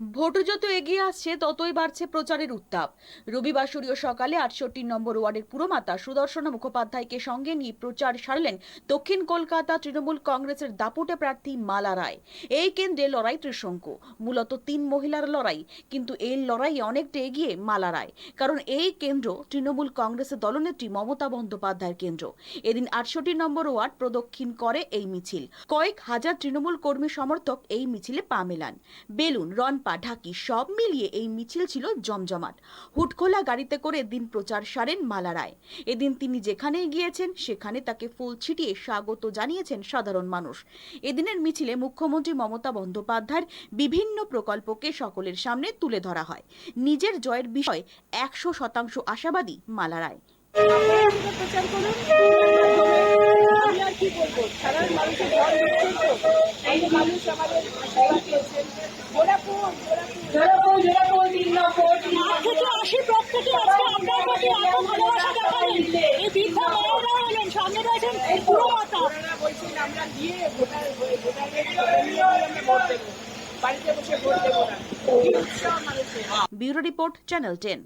Vote যত এগিয়ে আসছে, ততই বাড়ছে প্রচারের উত্তাপ। রবিবার সূর্য সকালে আটষট্টি নম্বর ওয়ার্ডের পুরমাতা সুদর্শনা মুখোপাধ্যায়কে সঙ্গে নিয়ে প্রচার সারলেন দক্ষিণ কলকাতা তৃণমূল কংগ্রেসের দাপুটে প্রার্থী মালা রায়। এই কেন্দ্রে লড়াই ত্রিশঙ্কু। মূলত তিন মহিলার লড়াই, কিন্তু এই লড়াই অনেকটা এগিয়ে মালা রায়। কারণ এই কেন্দ্র তৃণমূল কংগ্রেসের দলনেত্রী মমতা বন্দ্যোপাধ্যায়ের কেন্দ্র। এদিন আটষট্টি নম্বর ওয়ার্ড প্রদক্ষিণ করে এই মিছিল। কয়েক হাজার তৃণমূল কর্মী সমর্থক এই মিছিলে পা মেলান। বেলুন রনপা ঢাকি সব মিলিয়ে এই মিছিল ছিল জমজমাট। হুটখোলা গাড়িতে করে দিন প্রচার সারেন মালা রায়। এদিন তিনি যেখানেই গিয়েছেন, সেখানে তাকে ফুল ছিটিয়ে স্বাগত জানিয়েছেন সাধারণ মানুষ। এদিনের মিছিলে মুখ্যমন্ত্রী মমতা বন্দ্যোপাধ্যায়ের বিভিন্ন প্রকল্পকে সকলের সামনে তুলে ধরা হয়। নিজের জয়ের বিষয়ে একশো শতাংশ আশাবাদী মালা রায়। সাধারণ মানুষের মানুষ আমাদের থেকে আশি ব্লক আজকে আপনার প্রতি এত ভালোবাসা দেখালেন। এই বৃদ্ধা মায়েরা হলেন সামনে রয়েছেন এই পুরো মাতা। আমরা গিয়ে ভোটার ভোটারদের নিয়ে আমরা ভোট দেবো বাড়িতে বসে ভোট দেবো না। কি উৎসাহ মানুষের ব্যুরো রিপোর্ট চ্যানেল টেন।